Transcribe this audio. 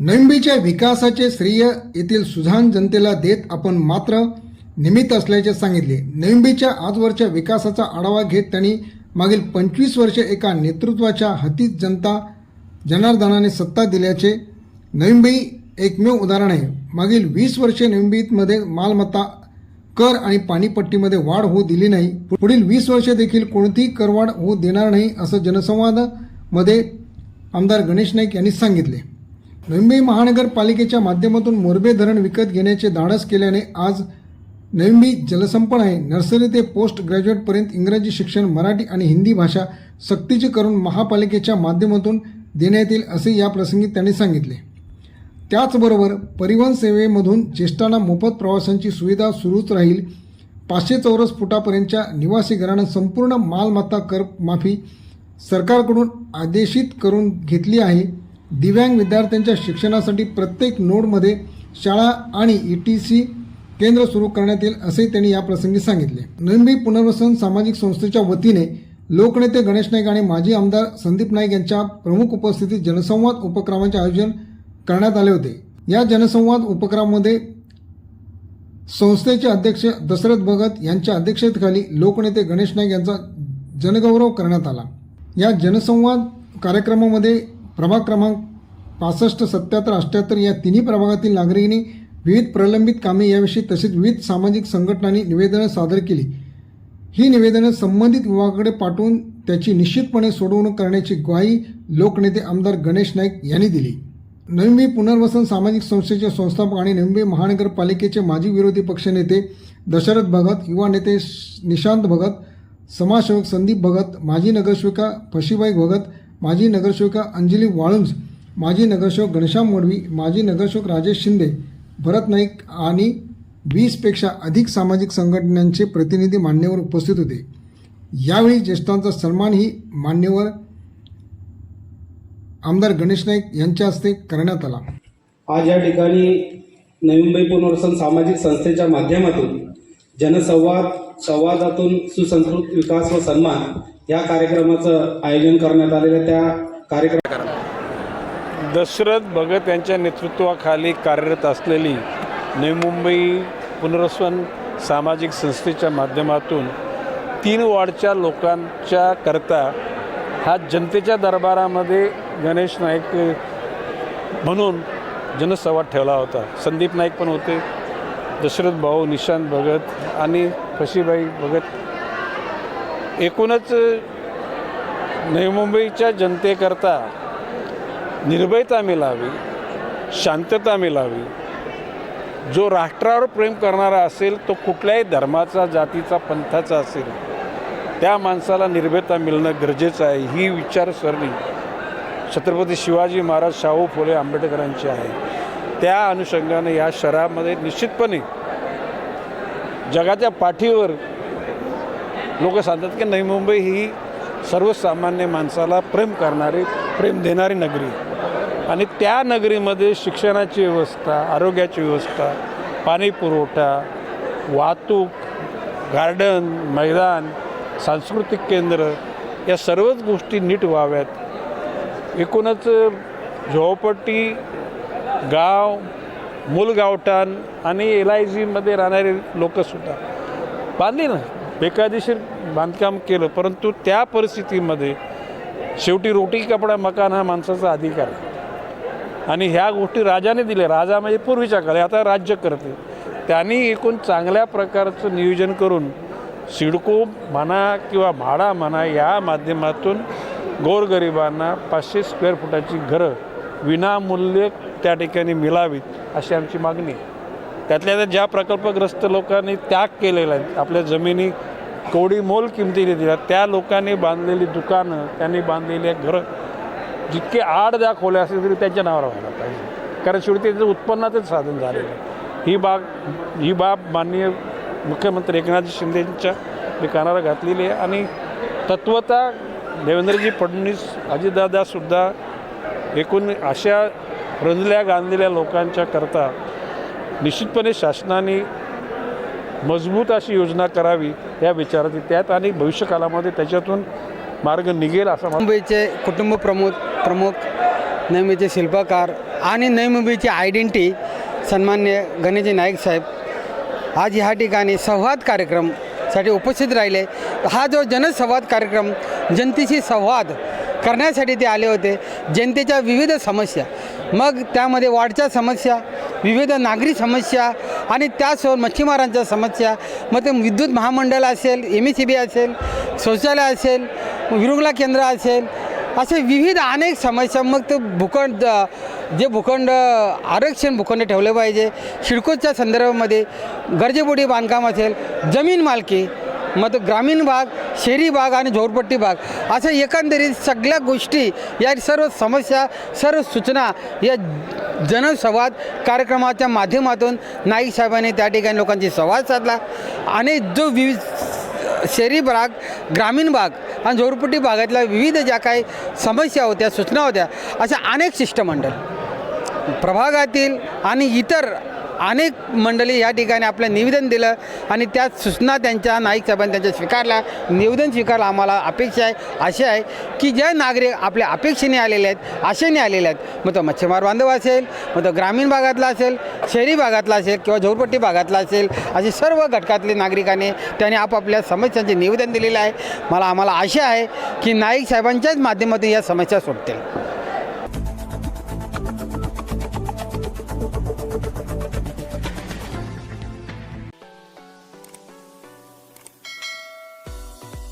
नळंबीच्या विकासाचे श्रेय येथील सुझान जनतेला देत आपण मात्र निमित्त असल्याचे सांगितले. नळंबीच्या आजवरच्या विकासाचा आढावा घेत त्यांनी मागील पंचवीस वर्षे एका नेतृत्वाच्या हतीत जनता जनार्दनाने सत्ता दिल्याचे नळंबी एकमेव उदाहरण आहे. मागील वीस वर्षे नळंबीमध्ये मालमत्ता कर आणि पाणीपट्टीमध्ये वाढ होऊ दिली नाही. पुढील वीस वर्षे देखील कोणतीही करवाढ होऊ देणार नाही असं जनसंवादामध्ये आमदार गणेश नाईक यांनी सांगितले. मुंबई महानगरपालिकेच्या माध्यमातून मोरबे धरण विकत घेण्याचे धाडस केल्याने आज नवी जलसंपन्न आहे. नर्सरी ते पोस्ट ग्रॅज्युएटपर्यंत इंग्रजी शिक्षण मराठी आणि हिंदी भाषा सक्तीची करून महापालिकेच्या माध्यमातून देण्यात येईल असे या प्रसंगी त्यांनी सांगितले. त्याचबरोबर परिवहन सेवेमधून ज्येष्ठांना मोफत प्रवासांची सुविधा सुरूच राहील. पाचशे चौरस फुटापर्यंतच्या निवासी घरानं संपूर्ण मालमत्ता कर माफी सरकारकडून आदेशित करून घेतली आहे. दिव्यांग विद्यार्थ्यांच्या शिक्षणासाठी प्रत्येक नोडमध्ये शाळा आणि ई टी सी केंद्र सुरू करण्यात येईल असे त्यांनी या प्रसंगी सांगितले. नंदी पुनर्वसन सामाजिक संस्थेच्या वतीने लोकनेते गणेश नाईक आणि माजी आमदार संदीप नाईक यांच्या प्रमुख उपस्थितीत जनसंवाद उपक्रमाचे आयोजन करण्यात आले होते. या जनसंवाद उपक्रमामध्ये संस्थेचे अध्यक्ष दशरथ भगत यांच्या अध्यक्षतेखाली लोकनेते गणेश नाईक यांचा जनगौरव करण्यात आला. या जनसंवाद कार्यक्रमामध्ये प्रभाग क्रमांक पासष्ट सत्याहत्तर अठ्ठ्याहत्तर या तिन्ही प्रभागातील नागरिकांनी विविध प्रलंबित कामे याविषयी तसेच विविध सामाजिक संघटनांनी निवेदनं सादर केली. ही निवेदनं संबंधित विभागाकडे पाठवून त्याची निश्चितपणे सोडवणूक करण्याची ग्वाही लोकनेते आमदार गणेश नाईक यांनी दिली. नवी पुनर्वसन सामाजिक संस्थेचे संस्थापक आणि नवी महानगरपालिकेचे माजी विरोधी पक्षनेते दशरथ भगत युवा नेते निशांत भगत समाजसेवक संदीप भगत माजी नगरसेविका फशीबाई भगत माजी नगरसेविका अंजली वाळुंज माजी नगरसेवक घनश्याम मोडवी माजी नगरसेवक राजेश शिंदे भरत नाईक आणि वीसपेक्षा अधिक सामाजिक संघटनांचे प्रतिनिधी मान्यवर उपस्थित होते. यावेळी ज्येष्ठांचा सन्मानही मान्यवर आमदार गणेश नाईक यांच्या हस्ते करण्यात आला आज या ठिकाणी नवी मुंबई पुनर्वसन सामाजिक संस्थेच्या माध्यमातून जनसंवाद संवादातून सुसंस्कृत विकास व सन्मान या कार्यक्रमाचं आयोजन करण्यात आलेलं. त्या कार्यक्रम दशरथ भगत यांच्या नेतृत्वाखाली कार्यरत असलेली नवी मुंबई पुनर्वसन सामाजिक संस्थेच्या माध्यमातून तीन वॉर्डच्या लोकांच्या करता हा जनतेच्या दरबारामध्ये गणेश नाईक म्हणून जनसंवाद ठेवला होता. संदीप नाईक पण होते. दशरथ भाऊ निशांत भगत आणि फशीबाई भगत. एकूणच नवी मुंबईच्या जनतेकरता निर्भयता मिळावी शांतता मिळावी. जो राष्ट्रावर प्रेम करणारा असेल तो कुठल्याही धर्माचा जातीचा पंथाचा असेल त्या माणसाला निर्भयता मिळणं गरजेचं आहे ही विचारसरणी छत्रपती शिवाजी महाराज शाहू फुले आंबेडकरांची आहे. त्या अनुषंगाने या शहरामध्ये निश्चितपणे जगाच्या पाठीवर लोक सांगतात की नवी मुंबई ही सर्वसामान्य माणसाला प्रेम करणारी प्रेम देणारी नगरी. आणि त्या नगरीमध्ये शिक्षणाची व्यवस्था आरोग्याची व्यवस्था पाणी पुरवठा वाहतूक गार्डन मैदान सांस्कृतिक केंद्र या सर्वच गोष्टी नीट व्हाव्यात. एकूणच झोपडपट्टी गाव मूलगावठाण आणि एल आय जीमध्ये राहणारे लोकंसुद्धा. बांधली ना? बेकायदेशीर बांधकाम केलं परंतु त्या परिस्थितीमध्ये शेवटी रोटी कपडा मकान हा माणसाचा अधिकार आहे. आणि ह्या गोष्टी राजाने दिल्या. राजा म्हणजे पूर्वीच्या काळी आता राज्य करते त्यांनी एकूण चांगल्या प्रकारचं नियोजन करून सिडको म्हणा किंवा म्हाडा म्हणा या माध्यमातून गोरगरिबांना पाचशे स्क्वेअर फुटाची घरं विनामूल्य त्या ठिकाणी मिळावीत अशी आमची मागणी आहे. त्यातल्या त्या ज्या प्रकल्पग्रस्त लोकांनी त्याग केलेला आहे आपल्या जमिनी कोडी मोल किमतीने दिल्या त्या लोकांनी बांधलेली दुकानं त्यांनी बांधलेली घरं जितके आठ दहा खोल्या असतील तरी त्यांच्या नावावर व्हायला पाहिजे. कारण शेवटी त्याचं उत्पन्नाचंच साधन झालेलं आहे. ही बाग ही बाब माननीय मुख्यमंत्री एकनाथ शिंदेच्या मी कानाला घातलेली आहे आणि तत्वता देवेंद्रजी फडणवीस अजितदादासुद्धा एकूण अशा रंजल्या गांधलेल्या लोकांच्या करता निश्चितपणे शासनाने मजबूत अशी योजना करावी या विचारात त्यात आणि भविष्यकालामध्ये त्याच्यातून मार्ग निघेल असा मुंबईचे कुटुंब प्रमुख प्रमुख नेहमीचे शिल्पकार आणि नैमुबीची आयडेंटिटी सन्मान्य गणेशजी नाईक साहेब आज ह्या ठिकाणी संवाद कार्यक्रमसाठी उपस्थित राहिले. हा जो जनसंवाद कार्यक्रम जनतेशी संवाद करण्यासाठी ते आले होते. जनतेच्या विविध समस्या मग त्यामध्ये वाढच्या समस्या विविध नागरी समस्या आणि त्यासोबत मच्छीमारांच्या समस्या मग ते विद्युत महामंडळ असेल एम एस सी बी असेल शौचालय असेल विरुंगला केंद्र असेल असे विविध अनेक समस्या मग ते भूखंड जे भूखंड आरक्षण भूखंड ठेवले पाहिजे. शिडकोच्या संदर्भामध्ये गरजेपोटी बांधकाम असेल जमीन मालकी मग तो ग्रामीण भाग शहरी भाग आणि झोरपट्टी भाग अशा एकंदरीत सगळ्या गोष्टी या सर्व समस्या सर्व सूचना या जनसंवाद कार्यक्रमाच्या माध्यमातून नाईक साहेबांनी त्या ठिकाणी लोकांशी संवाद साधला. आणि जो विविध शहरी भाग ग्रामीण भाग आणि झोरपट्टी भागातल्या विविध ज्या काही समस्या होत्या सूचना होत्या अशा अनेक शिष्टमंडळ प्रभागातील आणि इतर अनेक मंडळी या ठिकाणी आपलं निवेदन दिलं आणि त्या सूचना त्यांच्या नाईक साहेबांनी त्यांच्या स्वीकारल्या. निवेदन स्वीकारलं आम्हाला अपेक्षा आहे अशी आहे की जे नागरिक आपल्या अपेक्षेने आलेले आहेत आशेने आलेले आहेत मग तो मच्छीमार बांधव असेल मग तो ग्रामीण भागातला असेल शहरी भागातला असेल किंवा झोरपट्टी भागातला असेल असे सर्व घटकातले नागरिकांनी त्यांनी आपापल्या समस्यांचे निवेदन दिलेलं आहे. मला आम्हाला आशा आहे की नाईक साहेबांच्याच माध्यमातून या समस्या सुटतील